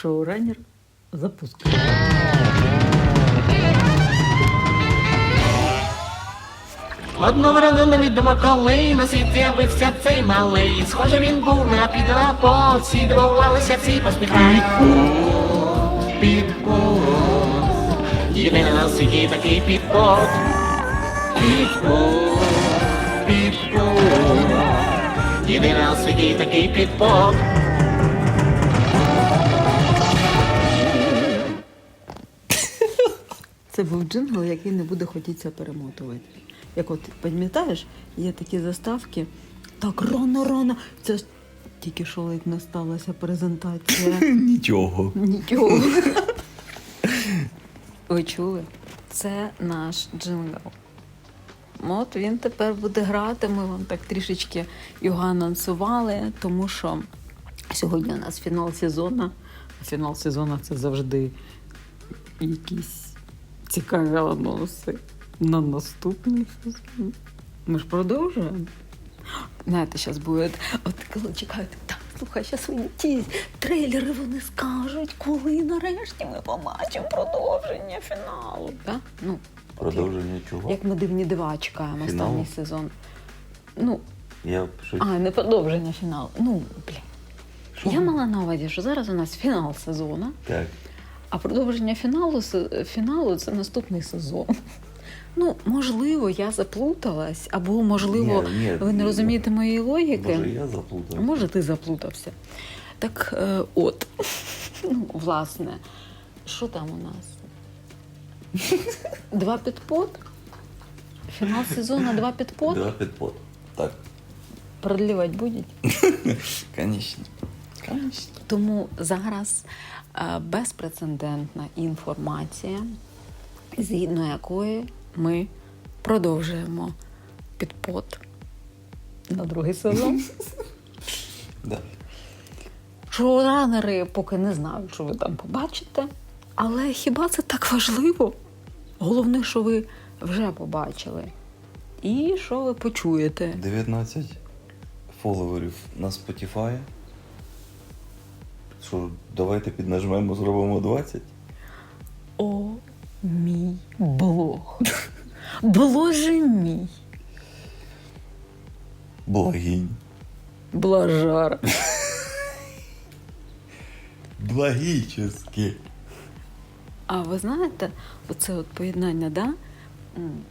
Шоураннер запускає. Одного разу невідомо коли на світ з'явився цей малий. Схоже, він був на підрапот, всі дивувалися, всі посміхають. Підпот. Єдиний на світі такий підпот. Підпот. Підпот. Єдиний на світі такий підпот. Це був джингл, який не буде хотітися перемотувати. Як от пам'ятаєш, є такі заставки. Так рано, рано. Це ж тільки що ледь не сталася презентація. Нічого. Нічого. Ви чули? Це наш джингл. От він тепер буде грати. Ми вам так трішечки його анонсували, тому що сьогодні у нас фінал сезону. Фінал сезону це завжди якісь цікаві анонси на наступний сезон. Ми ж продовжуємо. Знаєте, зараз буде, от коли чекають, так, слухай, зараз вони ті трейлери вони скажуть, коли нарешті ми побачимо продовження фіналу. Да? Ну, Продовження чого? як ми дивні дива чекаємо Фіналу? останній сезон. Ну, Я щось. а, не продовження фіналу. Ну, блін. Що? Я мала на увазі, що зараз у нас фінал сезону, Так. А продовження фіналу, фіналу це наступний сезон. Ну, можливо, я заплуталась, або можливо, Ні, ні, ви не ні. розумієте моєї логіки. Може, я заплутав. Може, ти заплутався. Так е, от, ну, власне, що там у нас? Два підпот? Фінал сезону два підпот? Два підпот. Так. Продлівати будуть? Конечно. Конечно. Тому зараз е, безпрецедентна інформація, згідно якої ми продовжуємо підпот на другий сезон. Шоуранери поки не знають, що ви там побачите. Але хіба це так важливо? Головне, що ви вже побачили. І що ви почуєте. 19 фоловерів на Spotify. Що, давайте піднажмемо, зробимо 20. О, мій Бог. Боже мій. Благінь. Блажар. Благічески. А ви знаєте, оце от поєднання, да?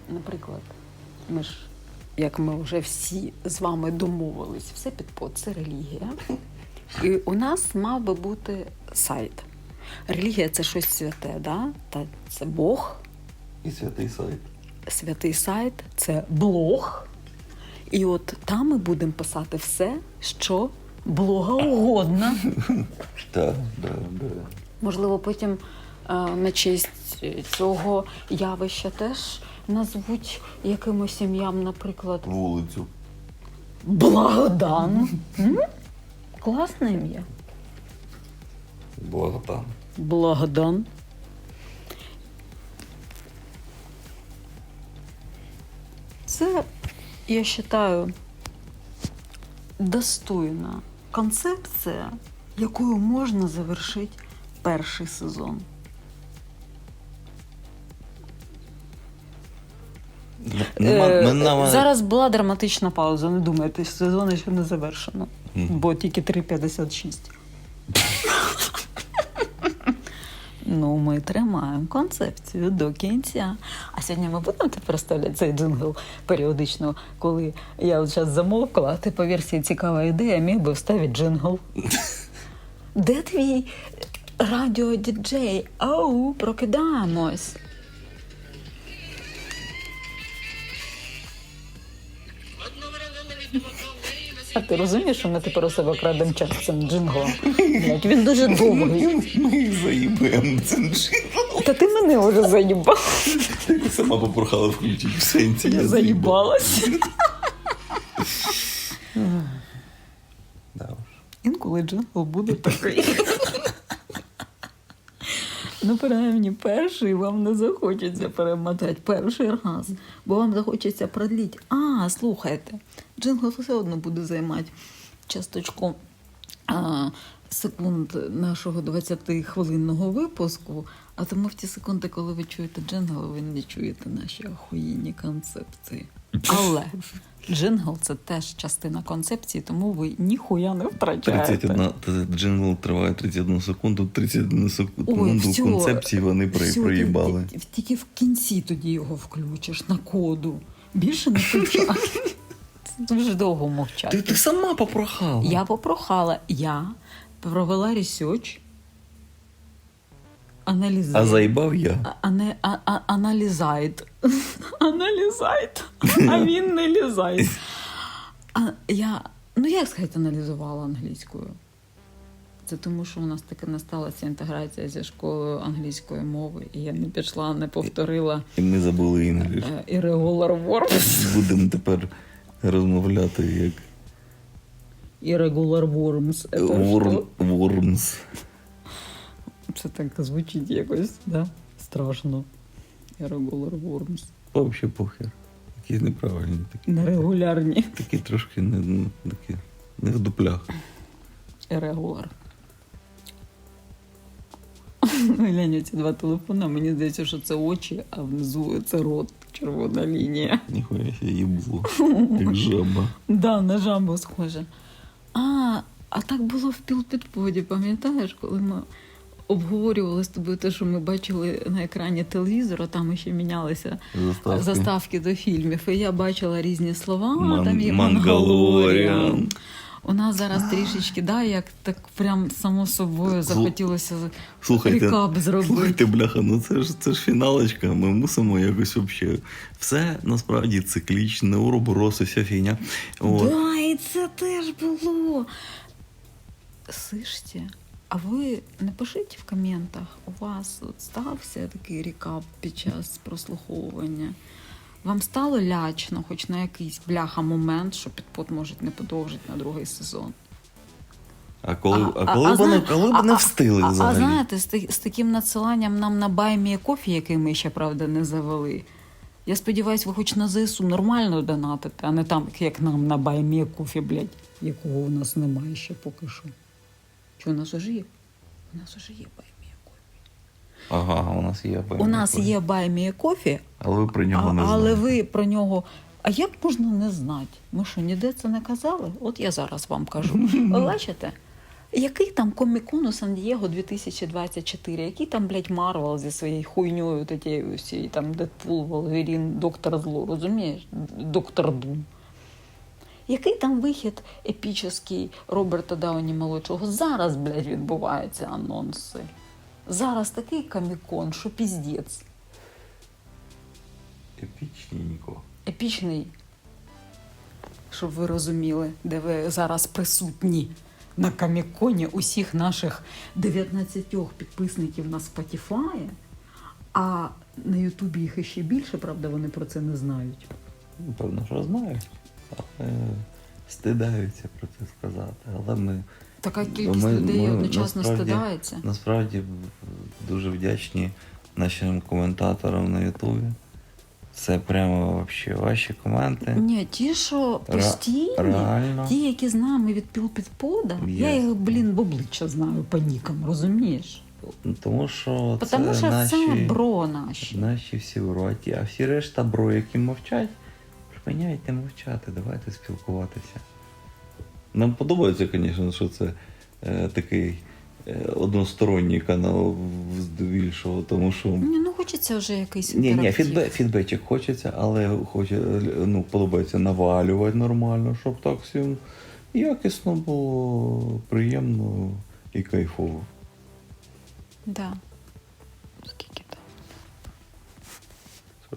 Наприклад, ми ж, як ми вже всі з вами домовились, все підпод це релігія. І у нас мав би бути сайт. Релігія це щось святе, да? Та це Бог, І святий сайт. святий сайт це блог. І от там ми будемо писати все, що благоугодно. Так, да, да. Можливо, потім е, на честь цього явища теж назвуть якимось ім'ям, наприклад, Вулицю. Благодан. Класне ім'я. Благотан. Благодан. Це, я вважаю, достойна концепція, якою можна завершити перший сезон. Нема, Е, нема- Зараз була драматична пауза, не думайте, сезон ще не завершено. Бо тільки 3,56. ну, ми тримаємо концепцію до кінця. А сьогодні ми будемо тепер представляти цей джингл періодично, коли я от зараз замовкла, а ти по версії цікава ідея, міг би вставити джингл. Де твій радіодіджей? Оу, прокидаємось. А ти розумієш, що ми тепер у себе крадемо час цим джинглом? Блядь, він дуже довгий. Ми їх заїбемо цим джинглом. Та ти мене вже заїбав. Ти сама попрохала включити в сенсі. Я заїбалась. Да. Інколи джингл буде такий. Ну, принаймні, перший вам не захочеться перемотати перший раз, бо вам захочеться продліть. А, слухайте, джингл все одно буде займати часточку а, секунд нашого 20-хвилинного випуску. А тому в ті секунди, коли ви чуєте джингл, ви не чуєте наші охуєнні концепції. Але джингл це теж частина концепції, тому ви ніхуя не втрачаєте. 31, джингл триває 31 секунду, 31 секунду всього- концепції вони при, всього, проїбали. ти- ти- Тільки в кінці тоді його включиш на коду. Більше не включати. Це дуже довго Ти, мовчати. ти сама попрохала. Я попрохала, я провела ресерч, аналіз... А заїбав я. А, а, а, аналізайт. Аналізайт. А він не лізайт. А я, ну як сказати, аналізувала англійською. Це тому, що у нас таки не сталася інтеграція зі школою англійської мови, і я не пішла, не повторила І ми забули інгліш. е, irregular verbs. Будемо тепер розмовляти як Irregular worms. Ворм. Це так звучить якось, да? Страшно. Irregular worms. Взагалі похер. Такі неправильні, такі, Нерегулярні. такі трошки не, такі, не в дуплях. Irregular. Глянь, ці два телефони. Мені здається, що це очі, а внизу це рот, червона лінія. Ніхуя ще їбло, як жаба. Да, на жамбу схоже. А, а так було в пілпідподі, пам'ятаєш, коли ми обговорювали з тобою те, що ми бачили на екрані телевізора, там ще мінялися Заставки. заставки до фільмів. І я бачила різні слова. Ман- там є Мангалоріан. У нас зараз трішечки, да, як так прям само собою захотілося Слухайте, рекап зробити. слухайте, бляха, ну це ж це ж фіналочка. Ми мусимо якось вообще. Все насправді циклічне, уроборос, вся фігня. От. Да, і це теж було. Слышите, а ви напишіть в коментах, у вас от стався такий рекап під час прослуховування. Вам стало лячно, хоч на якийсь бляха момент, що підпот може не подовжити на другий сезон. А коли, а, коли б зна- не, коли б не встигли а, взагалі? А знаєте, з, з таким надсиланням нам на баймі кофі, який ми ще, правда, не завели. Я сподіваюся, ви хоч на ЗСУ нормально донатите, а не там, як нам на баймі кофі, блядь, якого у нас немає ще поки що. Чи у нас уже є? У нас уже є баймі кофі. Ага, у нас є У нас є баймі кофі, Але ви про нього а, не але ви про нього. А як можна не знати? Ми що, ніде це не казали? От я зараз вам кажу. Ви бачите? Який там комікон у Сан-Дієго 2024? Який там, блядь, Марвел зі своєю хуйньою, тією всією, там Дедпул, Волверін, Доктор Зло, розумієш? Доктор Дум. Який там вихід епічний Роберта Дауні молодшого? Зараз, блядь, відбуваються анонси. Зараз такий комікон, що піздець. Епічненько. епічний, щоб ви розуміли, де ви зараз присутні на коміконі усіх наших 19 підписників на Spotify, а на Ютубі їх іще більше, правда, вони про це не знають. Ну, Певно, що знають, але стидаються про це сказати. Але ми, Така кількість ми- людей ми одночасно насправді- стидається. насправді дуже вдячні нашим коментаторам на Ютубі. Це прямо вообще ваші коменти. Ні, ті, що постійні, реально. ті, які з нами від піл-підпода, я Є. їх, блін, в обличчя знаю по нікам, розумієш? Тому що Тому це що наші, це бро наші. наші всі уроті. А всі решта бро, які мовчать, припиняйте мовчати, давайте спілкуватися. Нам подобається, звісно, що це е, такий е, односторонній канал здебільшого, тому що. Ні, ну хочеться вже якийсь Ні, ні, фідбе, фідбечик хочеться, але хоче, ну, подобається навалювати нормально, щоб так всім якісно було, приємно і кайфово. Да.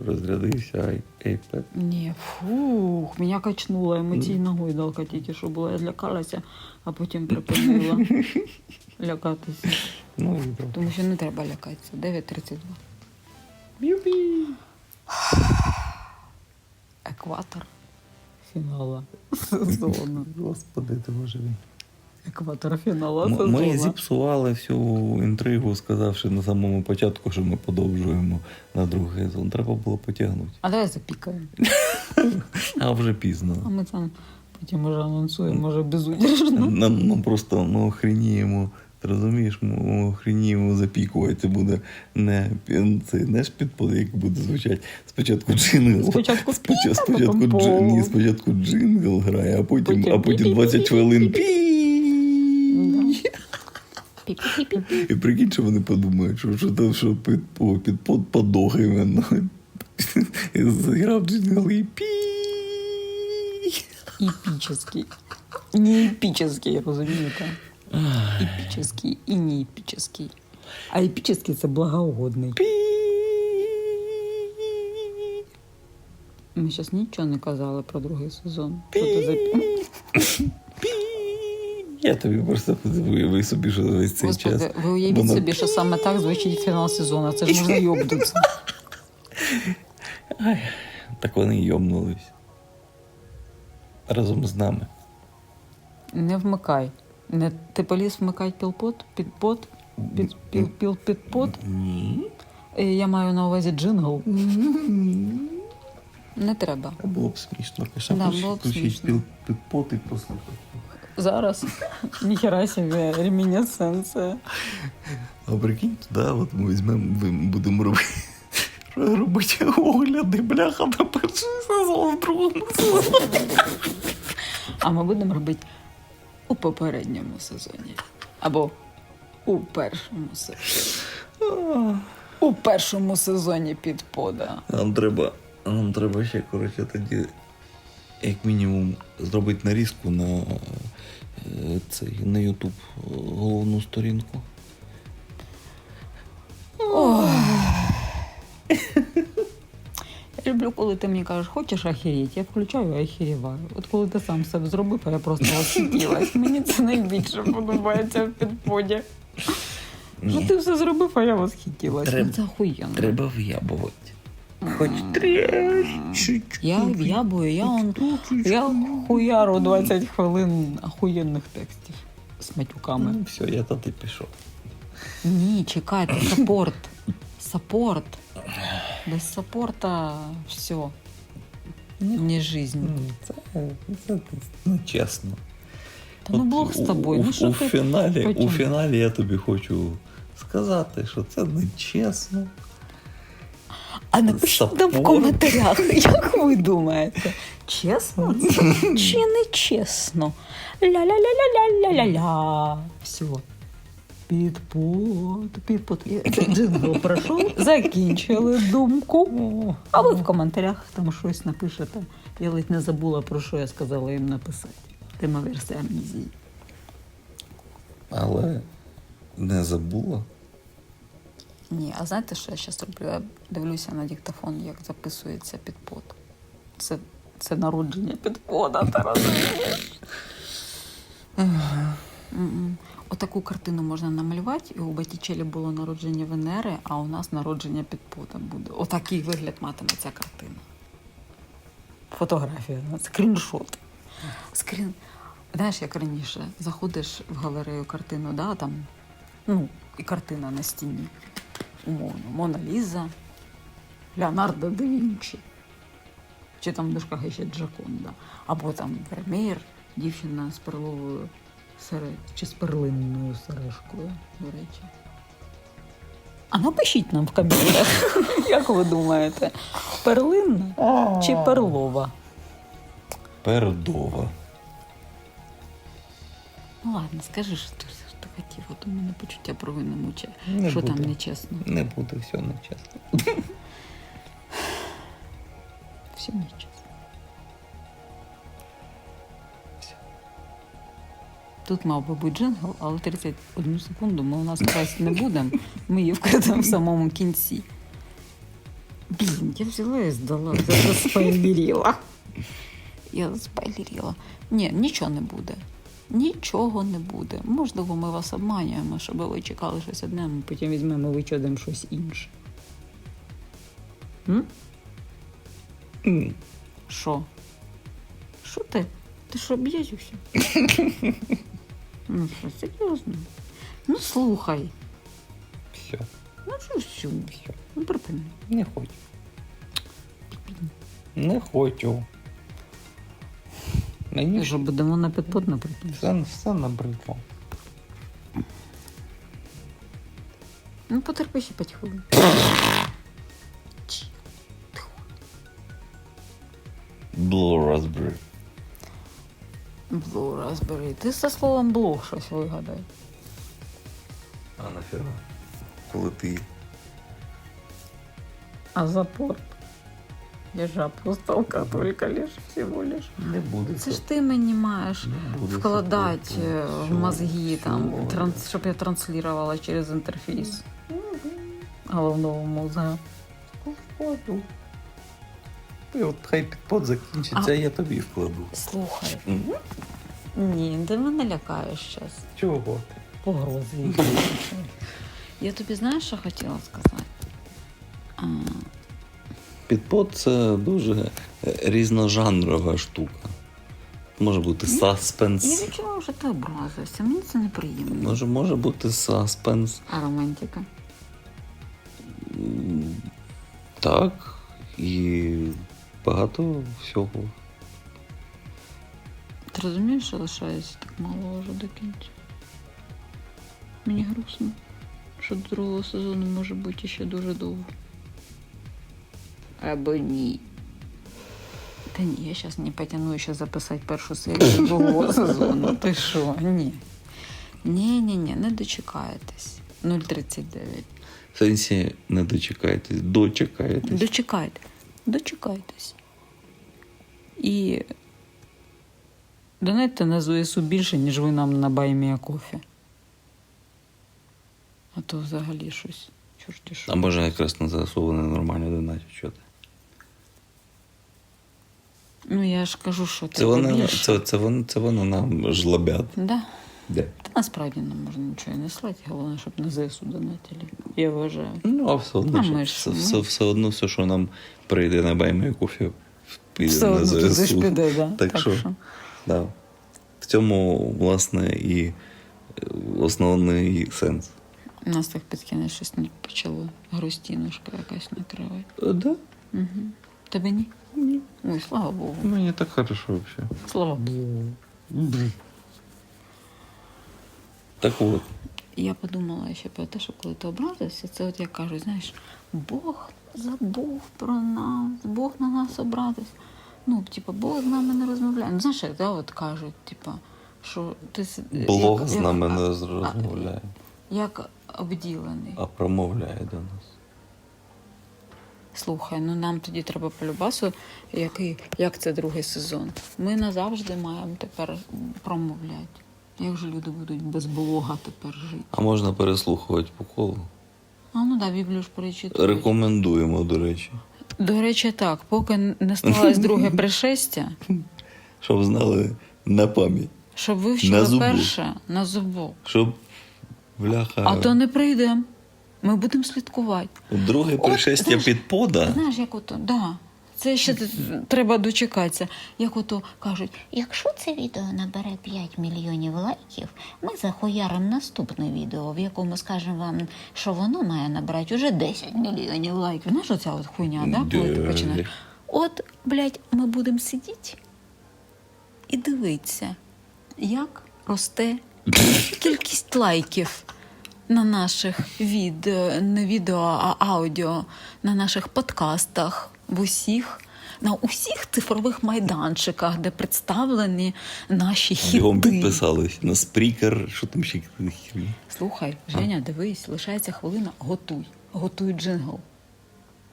Розрядився ай- iPad. Ні, фух, мене качнула емоційна гойдалка тільки що була. Я злякалася, а потім припинила лякатися. Ну. Тому що не треба лякатися. 9.32. Юпі! Екватор фінала сезону. Господи, ти боже він. Екватор фінала М- сезону. Ми зіпсували всю інтригу, сказавши на самому початку, що ми подовжуємо на другий сезон. Треба було потягнути. А давай запікаємо. А вже пізно. А ми там Потім може анонсуємо, може безудержно. Нам, нам просто ми охреніємо. Ти розумієш, ми, ми охреніємо запікувати. Буде не пі- це не ж підпад, як буде звучати. Спочатку джингл. Спочатку спочатку, спочатку, джин, ні, спочатку джингл грає, а потім, Потім а потім пі-пі-пі-пі-пі. 20 хвилин. І прикинь, що вони подумають, що, що, то, що під, під под, подох іменно. І Заграв джингл і пі. Епічний. Не епічний, розумієте? Епічний і не епічний. А епічний це благоугодний. Ми зараз нічого не казали про другий сезон. Що за... Я тобі просто уяви собі, що весь цей час. Ви уявіть вона- собі, що саме так звучить фінал сезону. Це ж можна йобнутися. Ай, так вони й йомнулись. Разом з нами. Не вмикай. Не, ти поліз вмикати пілпот, підпот, під, піл, піл, підпот. Ні. Е, Я маю на увазі джингл. Не треба. Було б смішно, конечно. Да, Включи- було б смішно. під, під і послухати. Зараз. Ніхера собі ремінесценція. А прикинь, туди от ми візьмемо, будемо робити. Робити огляди, бляха, на перший сезон, в другому сезоні. А ми будемо робити у попередньому сезоні. Або у першому сезоні. У першому сезоні підпода. Нам треба, нам треба ще, коротше, тоді, як мінімум, зробити нарізку на е, цей на YouTube головну сторінку. Я люблю, коли ти мені кажеш, хочеш охеріть, я включаю і охеріваю. От коли ти сам себе зробив, а я просто освітілась. Мені це найбільше подобається в підподі. Що ти все зробив, а я восхитілась. Треба- Ну, Це охуєнно. Треба в'ябувати. Хоч трішечки. Я в'ябую, я, он, я хуяру 20 хвилин охуєнних текстів з матюками. Ну, все, я тоді пішов. Ні, чекайте, саппорт. Саппорт. Без саппорта все. Не жизнь. Це, це, ну, чесно. Та ну От Бог з тобою. У, Ну що у, ти? фіналі, у фіналі я тобі хочу сказати, що це не чесно. А напишіть нам в коментарях, як ви думаєте, чесно це чи не чесно? Ля-ля-ля-ля-ля-ля-ля-ля. Все. Підпот, підпот. Джингл пройшов, закінчили думку. А ви в коментарях там щось напишете. Я ледь не забула, про що я сказала їм написати. Тема версія амнезії. Але не забула. Ні, а знаєте, що я зараз роблю? Я дивлюся на диктофон, як записується підпод. Це, це народження підпода, ти розумієш? Отаку картину можна намалювати, і у Батічелі було народження Венери, а у нас народження підпода буде. Отакий вигляд матиме ця картина. Фотографія, скріншот. Скрін... Знаєш, як раніше, заходиш в галерею картину, да, там, ну, і картина на стіні. Умовно, Мона Ліза, Леонардо да Вінчі. Чи там в дужках ще Джаконда. Або там Вермеєр, дівчина з перловою серед... чи з перлинною сережкою, до речі. А напишіть нам в коментарях, як ви думаєте, перлинна чи перлова? Пердова. Ну ладно, скажи, що ти, хотів, а то мене почуття провини мучає. Не що там буде. нечесно? Не буде все нечесно. Все нечесно. Тут мав би бути джингл, але 31 секунду ми у нас красти не будемо. Ми її вкрадемо в самому кінці. Блін, я взяла і здала, я заспойлерила. Я заспойлерила. Ні, нічого не буде. Нічого не буде. Можливо, ми вас обманюємо, щоб ви чекали щось одне, ми потім візьмемо і вичудимо щось інше. Що? Що ти? Ти що об'їжджався? ну що, серйозно? Ну слухай. Все, Ну що всю? все. Ну припини. Не хочу. Не хочу. Мені що будемо на підпот наприклад? все, все набридло. Ну, потерпи ще 5 хвилин. Чи. Blue Raspberry. Блу розбери. Ти за словом блог щось вигадай. А нафіга? Коли ти А запор? Я же апостолка только лишь всего лишь. не буде. Це ж ти мені маєш вкладати е, в мозги, там, транс, щоб я транслювала через інтерфейс головного мозга. Вкладу. І от хай підпот закінчиться, А- я тобі вкладу. Слухай, М? ні, ти мене лякаєш зараз. Чого? Погрози. Я тобі знаєш, що хотіла сказати? А, Підпот це дуже е, різножанрова штука. Може бути я саспенс. відчуваю, що ти образився. Мені це неприємно. Може, може бути саспенс. А романтика? Так. І багато всього. Ти розумієш, що лишається так мало вже до кінця? Мені грустно, що до другого сезону може бути ще дуже довго. Або ні. Та ні, я зараз не потягну ще записати першу серію другого сезону. Ти що? Ні. Ні, ні, ні, не дочекаєтесь. 0,39. В сенсі не дочекаєтесь, дочекаєтесь. Дочекайте. Дочекайтесь. І донайте на ЗСУ більше, ніж ви нам на Баймія кофе. А то взагалі щось. Чорті що. А може якраз на ЗСУ вони нормально донатять, що ти? Ну я ж кажу, що Це вони, більше. це, це, вони, це вони нам жлобять. Да. Де? Та насправді нам можна нічого і не слати, головне, щоб на ЗСУ донатили. Я вважаю. Ну, а все одно, А що- ми ж- все, ми- все, все одно, все, що нам прийде на баймі кофі, піде Все на одно туди ж ЗСУ. піде, да. Так, що, Да. В цьому, власне, і е, основний сенс. У нас так під кінець щось не почало грустінушка якась накривати. Е, Да? Угу. Тебе ні? Ні. Ой, слава Богу. Мені так хорошо взагалі. Слава Богу. Так от. Я подумала ще про те, що коли ти образився, це от як кажуть, знаєш, Бог забув про нас, Бог на нас образився. Ну, типа, Бог з нами не розмовляє. Ну, знаєш, як да, от кажуть, типа, що ти с- Бог як- з як- нами не а- розмовляє, Як обділений. а промовляє до нас. Слухай, ну нам тоді треба по любасу, який, як це другий сезон. Ми назавжди маємо тепер промовляти. Як же люди будуть без Бога тепер жити? А можна переслухувати по колу. А ну да, Біблію ж перечитувати. Рекомендуємо, до речі. До речі, так, поки не сталося друге пришестя, Щоб знали на пам'ять. щоб вивчили перше на зубок. Щоб бляха. А то не прийдемо. Ми будемо слідкувати. Друге пришестя знаєш, під пода. Знаєш, як ото, да. Це ще треба дочекатися. Як ото кажуть, Якщо це відео набере 5 мільйонів лайків, ми захуяримо наступне відео, в якому скажемо вам, що воно має набрати уже 10 мільйонів лайків. Знаєш, оця от хуйня, да, коли ти починаєш. От, блядь, ми будемо сидіти і дивитися, як росте кількість лайків на наших відео, не відео, а аудіо, на наших подкастах, в усіх. На усіх цифрових майданчиках, де представлені наші Бігом хіти. підписались на спрікер, що там ще херні. Слухай, Женя, дивись, лишається хвилина, готуй. Готуй джингл.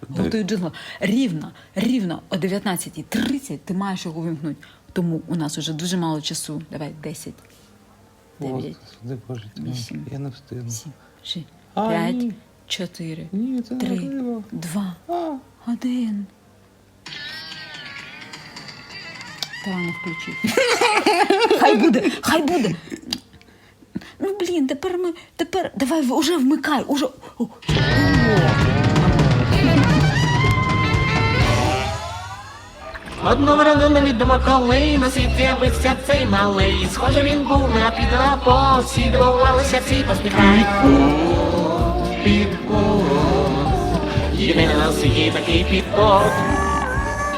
Готуй джингл. Рівно, рівно о 19.30 ти маєш його вимкнути. Тому у нас вже дуже мало часу. Давай, 10, 9, Господи, Боже, ти, вісім, я не встигну. 7, 6, А, 5, ні. 4, Ні, це 3, неможливо. 2, А. 1. Та включив. Хай буде, хай буде. Ну блін, тепер ми. Тепер давай уже вмикай, уже. О, о. Одного разу невідомо коли на світ з'явився цей малий. Схоже, він був на підрапо, всі дивувалися, всі посміхають. Підпот. Єдиний на світі такий підпот.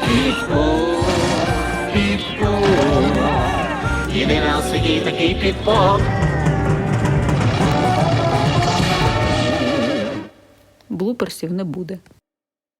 Підпот. Підпот. Один раз свій такий підпот. Блуперсів не буде.